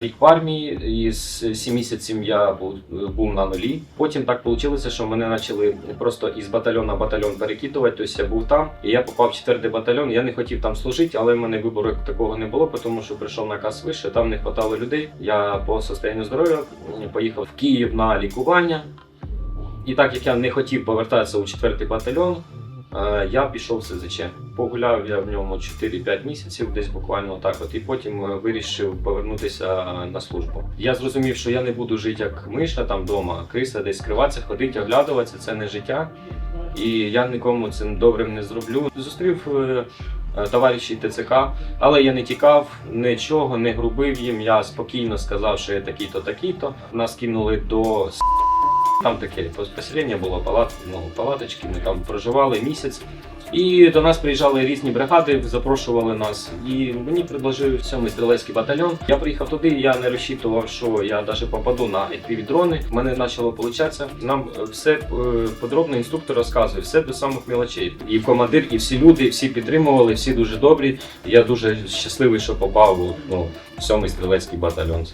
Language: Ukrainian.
Рік в армії, і з 7 місяців я був, був на нулі. Потім так вийшло, що мене почали просто із батальйону в батальйон перекидувати. Тобто я був там, і я попав в 4 батальйон. Я не хотів там служити, але в мене вибору такого не було, тому що прийшов наказ вище, там не вистачало людей. Я по состоянню здоров'я поїхав в Київ на лікування. І так як я не хотів повертатися у 4 батальйон, я пішов в СЗЧ. Погуляв я в ньому 4-5 місяців, десь буквально так. От і потім е, вирішив повернутися на службу. Я зрозумів, що я не буду жити як миша там вдома, криса, десь скриватися, ходити, оглядуватися. Це не життя. І я нікому цим добрим не зроблю. Зустрів е, е, ТЦК, але я не тікав нічого, не грубив їм. Я спокійно сказав, що я такий-то, такий-то. Нас кинули до. Там таке поселення було палат, ну, палаточки. Ми там проживали місяць. І до нас приїжджали різні бригади, запрошували нас. І мені предложив сьомий стрілецький батальйон. Я приїхав туди, я не розчитував, що я навіть попаду на fpv дрони. У мене почало получатися. Нам е, все е, подробно інструктор розказує, все до самих мілочей. І командир, і всі люди, всі підтримували, всі дуже добрі. Я дуже щасливий, що попав у ну, в сьомий стрілецький батальйон.